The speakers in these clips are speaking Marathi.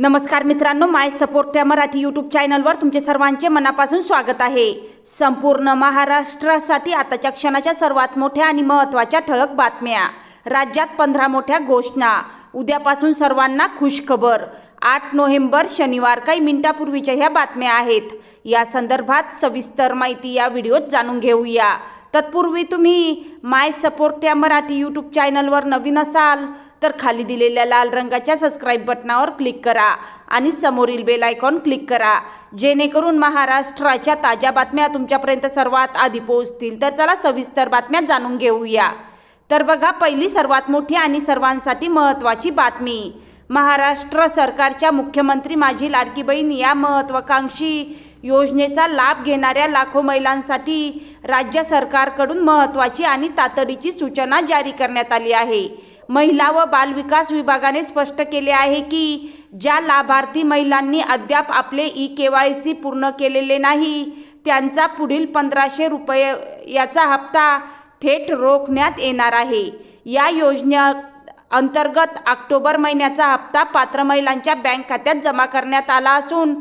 नमस्कार मित्रांनो माय सपोर्ट या मराठी यूट्यूब चॅनलवर तुमचे सर्वांचे मनापासून स्वागत आहे. संपूर्ण महाराष्ट्रासाठी आताच्या क्षणाच्या सर्वात मोठ्या आणि महत्त्वाच्या ठळक बातम्या. राज्यात पंधरा मोठ्या घोषणा. उद्यापासून सर्वांना खुशखबर. आठ नोव्हेंबर शनिवार काही मिनिटापूर्वीच्या ह्या बातम्या आहेत. या संदर्भात सविस्तर माहिती या व्हिडिओत जाणून घेऊया. तत्पूर्वी तुम्ही माय सपोर्ट या मराठी यूट्यूब चॅनलवर नवीन असाल तर खाली दिलेल्या लाल रंगाच्या सबस्क्राईब बटनावर क्लिक करा आणि समोरील बेल आयकॉन क्लिक करा. जेणेकरून महाराष्ट्राच्या ताज्या बातम्या तुमच्यापर्यंत सर्वात आधी पोहोचतील. तर चला सविस्तर बातम्या जाणून घेऊया. तर बघा पहिली सर्वात मोठी आणि सर्वांसाठी महत्त्वाची बातमी. महाराष्ट्र सरकारच्या मुख्यमंत्री माझी लाडकी बहीण या महत्त्वाकांक्षी योजनेचा लाभ घेणाऱ्या लाखो महिलांसाठी राज्य सरकारकडून महत्त्वाची आणि तातडीची सूचना जारी करण्यात आली आहे. महिला व बालविकास विभागाने स्पष्ट केले आहे की ज्या लाभार्थी महिलांनी अद्याप आपले ई के वाय सी पूर्ण केलेले नाही त्यांचा पुढील पंधराशे रुपये याचा हप्ता थेट रोखण्यात येणार आहे. या योजने अंतर्गत ऑक्टोबर महिन्याचा हप्ता पात्र महिलांच्या बँक खात्यात जमा करण्यात आला असून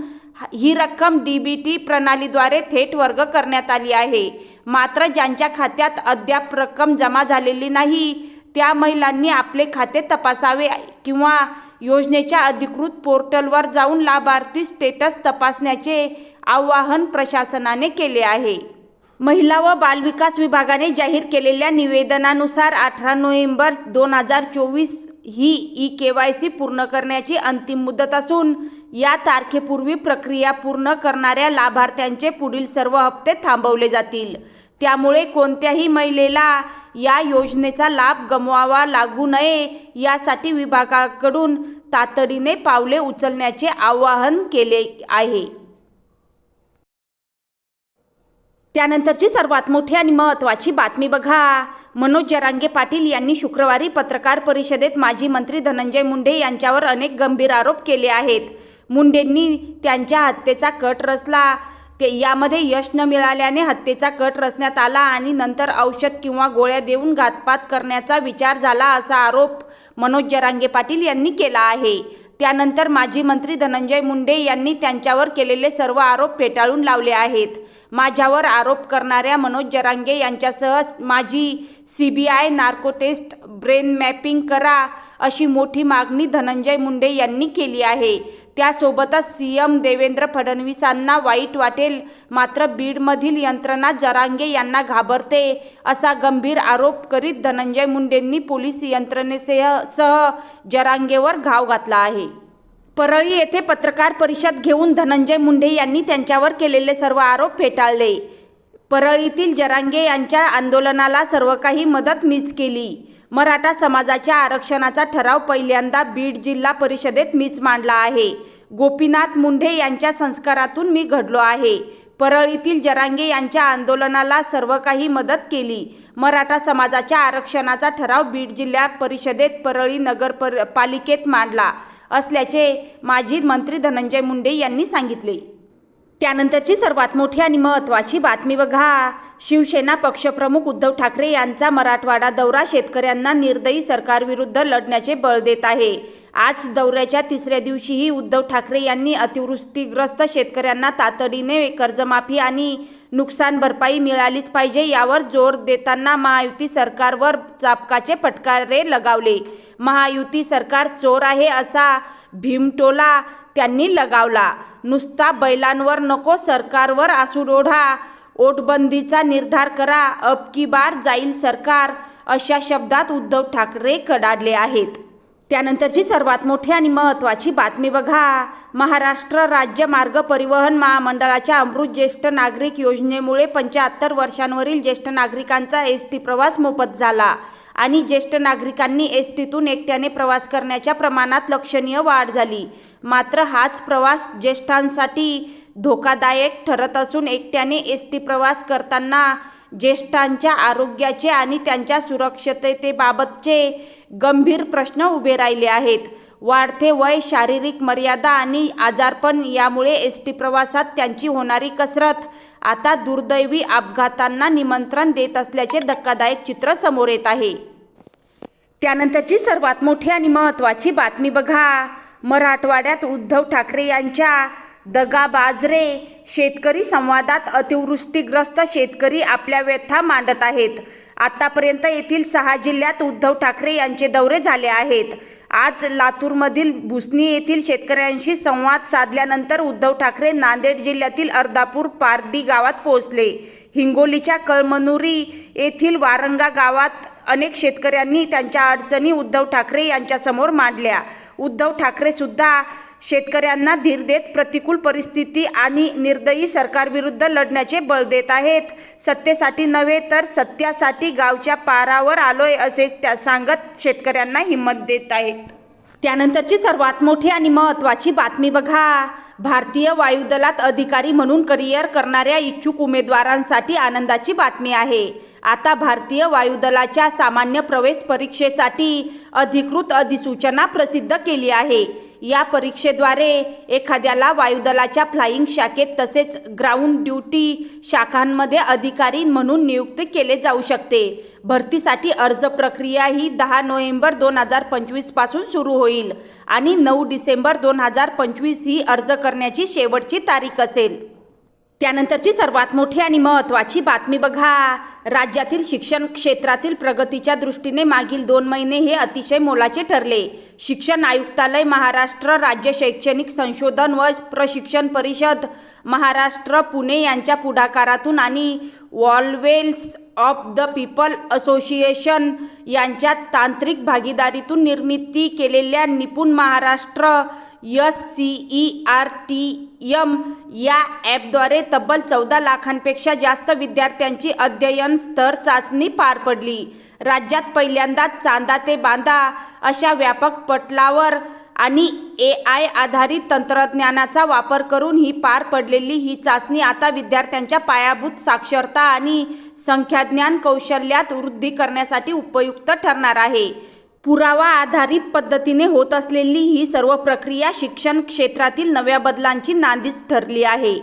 ही रक्कम डी बी टी प्रणालीद्वारे थेट वर्ग करण्यात आली आहे. मात्र ज्यांच्या खात्यात अद्याप रक्कम जमा झालेली नाही त्या महिलांनी आपले खाते तपासावे किंवा योजनेच्या अधिकृत पोर्टलवर जाऊन लाभार्थी स्टेटस तपासण्याचे आवाहन प्रशासनाने केले आहे. महिला व बालविकास विभागाने जाहीर केलेल्या निवेदनानुसार अठरा नोव्हेंबर दोन हजार चोवीस ही ई के वाय सी पूर्ण करण्याची अंतिम मुदत असून या तारखेपूर्वी प्रक्रिया पूर्ण करणाऱ्या लाभार्थ्यांचे पुढील सर्व हप्ते थांबवले जातील. त्यामुळे कोणत्याही महिलेला या योजनेचा लाभ गमवावा लागू नये यासाठी विभागाकडून तातडीने पावले उचलण्याचे आवाहन केले आहे. त्यानंतरची सर्वात मोठी आणि महत्त्वाची बातमी बघा. मनोज जरांगे पाटील यांनी शुक्रवारी पत्रकार परिषदेत माजी मंत्री धनंजय मुंडे यांच्यावर अनेक गंभीर आरोप केले आहेत. मुंडेंनी त्यांच्या हत्येचा कट रचला. ते यामध्ये यश न मिळाल्याने हत्येचा कट रचण्यात आला आणि नंतर औषध किंवा गोळ्या देऊन घातपात करण्याचा विचार झाला असा आरोप मनोज जरांगे पाटील यांनी केला आहे. त्यानंतर माजी मंत्री धनंजय मुंडे यांनी त्यांच्यावर केलेले सर्व आरोप फेटाळून लावले आहेत. माझ्यावर आरोप करणाऱ्या मनोज जरांगे यांच्यासह माझी C B I narco test brain mapping करा अशी मोठी मागणी धनंजय मुंडे यांनी केली आहे. त्यासोबतच सी एम देवेंद्र फडणवीसांना वाईट वाटेल मात्र बीडमधील यंत्रणा जरांगे यांना घाबरते असा गंभीर आरोप करीत धनंजय मुंडेंनी पोलीस यंत्रणेसह सह जरांगेवर घाव घातला आहे. परळी येथे पत्रकार परिषद घेऊन धनंजय मुंडे यांनी त्यांच्यावर केलेले सर्व आरोप फेटाळले. परळीतील जरांगे यांच्या आंदोलनाला सर्व काही मदत मीच केली. मराठा समाजाच्या आरक्षणाचा ठराव पहिल्यांदा बीड जिल्हा परिषदेत मीच मांडला आहे. गोपीनाथ मुंढे यांच्या संस्कारातून मी घडलो आहे. परळीतील जरांगे यांच्या आंदोलनाला सर्व काही मदत केली. मराठा समाजाच्या आरक्षणाचा ठराव बीड जिल्हा परिषदेत परळी नगर पर पालिकेत मांडला असल्याचे माजी मंत्री धनंजय मुंडे यांनी सांगितले. त्यानंतरची सर्वात मोठी आणि महत्त्वाची बातमी बघा. शिवसेना पक्षप्रमुख उद्धव ठाकरे यांचा मराठवाडा दौरा शेतकऱ्यांना निर्दयी सरकारविरुद्ध लढण्याचे बळ देत आहे. आज दौऱ्याच्या तिसऱ्या दिवशीही उद्धव ठाकरे यांनी अतिवृष्टीग्रस्त शेतकऱ्यांना तातडीने कर्जमाफी आणि नुकसान भरपाई मिळालीच पाहिजे यावर जोर देताना महायुती सरकारवर चापकाचे फटकारे लगावले. महायुती सरकार चोर आहे असा भीमटोला त्यांनी लगावला. नुसता बैलांवर नको सरकारवर आसूडोढा ओटबंदीचा निर्धार करा अब की बार जाईल सरकार अशा शब्दात उद्धव ठाकरे कडाडले आहेत. त्यानंतरची सर्वात मोठी आणि महत्त्वाची बातमी बघा. महाराष्ट्र राज्य मार्ग परिवहन महामंडळाच्या अमृत ज्येष्ठ नागरिक योजनेमुळे पंच्याहत्तर वर्षांवरील ज्येष्ठ नागरिकांचा एस टी प्रवास मोफत झाला आणि ज्येष्ठ नागरिकांनी एस टीतून एकट्याने प्रवास करण्याच्या प्रमाणात लक्षणीय वाढ झाली. मात्र हाच प्रवास ज्येष्ठांसाठी धोकादायक ठरत असून एकट्याने एस टी प्रवास करताना ज्येष्ठांच्या आरोग्याचे आणि त्यांच्या सुरक्षिततेबाबतचे गंभीर प्रश्न उभे राहिले आहेत. वाढते वय शारीरिक मर्यादा आणि आजारपण यामुळे एस टी प्रवासात त्यांची होणारी कसरत आता दुर्दैवी अपघातांना निमंत्रण देत असल्याचे धक्कादायक चित्र समोर येत आहे. त्यानंतरची सर्वात मोठी आणि महत्त्वाची बातमी बघा. मराठवाड्यात उद्धव ठाकरे यांच्या दगाबाजरे शेतकरी संवादात अतिवृष्टीग्रस्त शेतकरी आपल्या व्यथा मांडत आहेत. आतापर्यंत येथील सहा जिल्ह्यात उद्धव ठाकरे यांचे दौरे झाले आहेत. आज लातूरमधील भुसणी येथील शेतकऱ्यांशी संवाद साधल्यानंतर उद्धव ठाकरे नांदेड जिल्ह्यातील अर्धापूर पारडी गावात पोहोचले. हिंगोलीच्या कळमनुरी येथील वारंगा गावात अनेक शेतकऱ्यांनी त्यांच्या अडचणी उद्धव ठाकरे यांच्यासमोर मांडल्या. उद्धव ठाकरे सुद्धा शेतकऱ्यांना धीर देत प्रतिकूल परिस्थिती आणि निर्दयी सरकारविरुद्ध लढण्याचे बळ देत आहेत. सत्तेसाठी नव्हे तर सत्यासाठी गावच्या पारावर आलोय असे त्या सांगत शेतकऱ्यांना हिंमत देत आहेत. त्यानंतरची सर्वात मोठी आणि महत्त्वाची बातमी बघा. भारतीय वायुदलात अधिकारी म्हणून करिअर करणाऱ्या इच्छुक उमेदवारांसाठी आनंदाची बातमी आहे. आता भारतीय वायुदलाच्या सामान्य प्रवेश परीक्षेसाठी अधिकृत अधिसूचना प्रसिद्ध केली आहे. या परीक्षेद्वारे एखाद्याला वायुदलाच्या फ्लाईंग शाखेत तसेच ग्राउंड ड्युटी शाखांमध्ये अधिकारी म्हणून नियुक्त केले जाऊ शकते. भरतीसाठी अर्ज प्रक्रिया ही दहा नोव्हेंबर दोन हजार पंचवीसपासून सुरू होईल आणि नऊ डिसेंबर दोन हजार पंचवीस ही अर्ज करण्याची शेवटची तारीख असेल. त्यानंतरची सर्वात मोठी आणि महत्त्वाची बातमी बघा. राज्यातील शिक्षण क्षेत्रातील प्रगतीच्या दृष्टीने मागील दोन महिने हे अतिशय मोलाचे ठरले. शिक्षण आयुक्तालय महाराष्ट्र राज्य शैक्षणिक संशोधन व प्रशिक्षण परिषद महाराष्ट्र पुणे यांच्या पुढाकारातून आणि वॉलवेल्स ऑफ द पीपल असोसिएशन यांच्या तांत्रिक भागीदारीतून निर्मिती केलेल्या Nipun Maharashtra S C E R T M या ॲपद्वारे तब्बल चौदा लाखांपेक्षा जास्त विद्यार्थ्यांची अध्ययन स्तर चाचणी पार पडली. राज्यात पहिल्यांदाच चांदा ते बांधा अशा व्यापक पटलावर आणि ए आय आधारित तंत्रज्ञानाचा वापर करून ही पार पडलेली ही चाचणी आता विद्यार्थ्यांच्या पायाभूत साक्षरता आणि संख्याज्ञान कौशल्यात वृद्धी करण्यासाठी उपयुक्त ठरणार आहे. पुरावा आधारित पद्धतीने होत असलेली ही सर्व प्रक्रिया शिक्षण क्षेत्रातील नव्या बदलांची नांदीच ठरली आहे.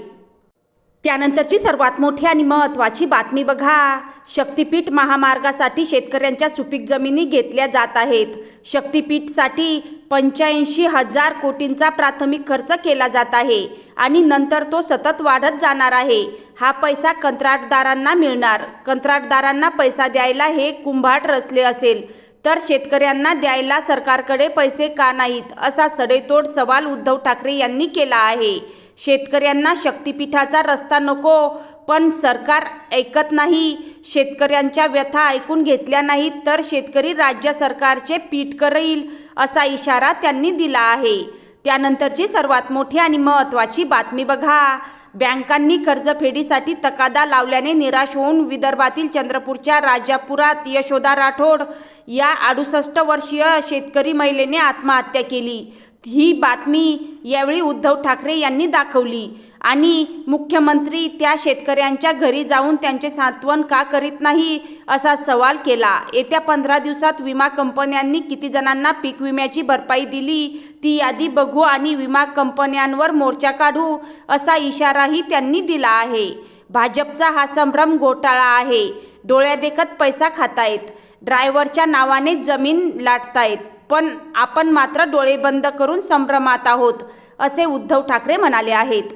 त्यानंतरची सर्वात मोठी आणि महत्त्वाची बातमी बघा. शक्तिपीठ महामार्गासाठी शेतकऱ्यांच्या सुपीक जमिनी घेतल्या जात आहेत. शक्तीपीठसाठी पंच्याऐंशी हजार कोटींचा प्राथमिक खर्च केला जात आहे आणि नंतर तो सतत वाढत जाणार आहे. हा पैसा कंत्राटदारांना मिळणार. कंत्राटदारांना पैसा द्यायला हे कुंभाट रचले असेल. तर शेतकऱ्यांना द्यायला सरकारकडे पैसे का नाहीत असा सडेतोड सवाल उद्धव ठाकरे यांनी केला आहे. शेतकऱ्यांना शक्तिपीठाचा रस्ता नको पण सरकार ऐकत नाही. शेतकऱ्यांच्या व्यथा ऐकून घेतल्या नाहीत तर शेतकरी राज्य सरकारचे पीठ करेल असा इशारा त्यांनी दिला आहे. त्यानंतरची सर्वात मोठी आणि महत्त्वाची बातमी बघा. बँकांनी कर्जफेडीसाठी तकादा लावल्याने निराश होऊन विदर्भातील चंद्रपूरच्या राजापुरात यशोदा राठोड या अडुसष्ट वर्षीय शेतकरी महिलेने आत्महत्या केली. ही बातमी यावेळी उद्धव ठाकरे यांनी दाखवली. आणि मुख्यमंत्री त्या शेतकऱ्यांच्या घरी जाऊन त्यांचे सांत्वन का करीत नाही असा सवाल केला. येत्या पंधरा दिवसात विमा कंपन्यांनी किती जणांना पीक विम्याची भरपाई दिली ती यादी बघू आणि विमा कंपन्यांवर मोर्चा काढू असा इशाराही त्यांनी दिला आहे. भाजपचा हा संभ्रम घोटाळा आहे. डोळ्यादेखत पैसा खातायत. ड्रायव्हरच्या नावाने जमीन लाटतायत. पण आपण मात्र डोळे बंद करून संभ्रमात आहोत असे उद्धव ठाकरे म्हणाले आहेत.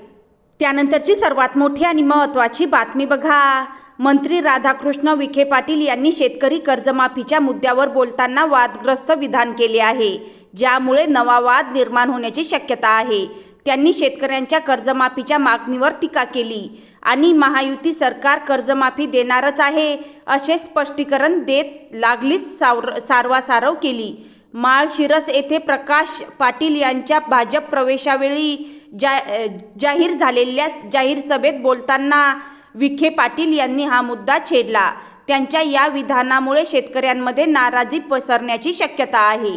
त्यानंतरची सर्वात मोठी आणि महत्त्वाची बातमी बघा. मंत्री राधाकृष्ण विखे पाटील यांनी शेतकरी कर्जमाफीच्या मुद्द्यावर बोलताना वादग्रस्त विधान केले आहे ज्यामुळे नवा वाद निर्माण होण्याची शक्यता आहे. त्यांनी शेतकऱ्यांच्या कर्जमाफीच्या मागणीवर टीका केली आणि महायुती सरकार कर्जमाफी देणारच आहे असे स्पष्टीकरण देत लागलीच सावर सारवासारव केली. माळशिरस येथे प्रकाश पाटील यांच्या भाजप प्रवेशावेळी जा जाहीर झालेल्या जाहीर सभेत बोलताना विखे पाटील यांनी हा मुद्दा छेडला. त्यांच्या या विधानामुळे शेतकऱ्यांमध्ये नाराजी पसरण्याची शक्यता आहे.